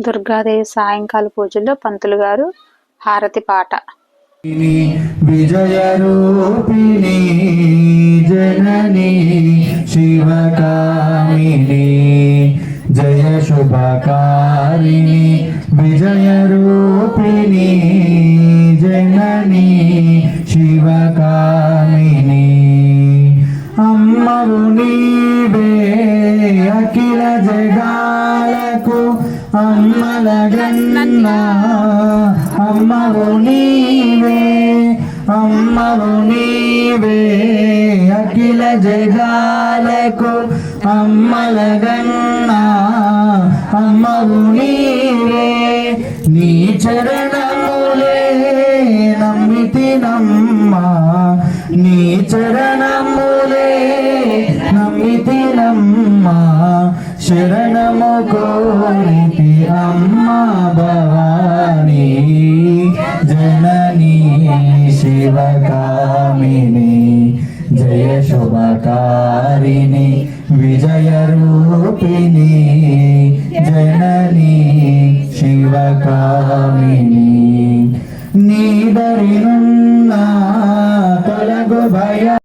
దుర్గాదేవి సాయంకాల పూజల్లో పంతులు గారు హారతి పాట. విజయ రూపిణి జనని శివకామిని జయ శుభకారిణి విజయ రూపిణి జనని శివకామిని. అమ్మవు నీవే అఖిల జగా అమ్మల గన్నా అమ్మవు నీవే అమ్మవు నీవే అఖిల జగాలకు అమ్మల గన్న అమ్మవు నీవే. నీ చరణములే నమ్మితి నమ్మ నీ చరణములే నమ్మితి నమ్మ శరణము కోరే భవానీ జననీ శివకామిని జయ శుభకారిణి విజయ రూపిణి జననీ శివకామిని నీదరినున్నా తొలగు భయ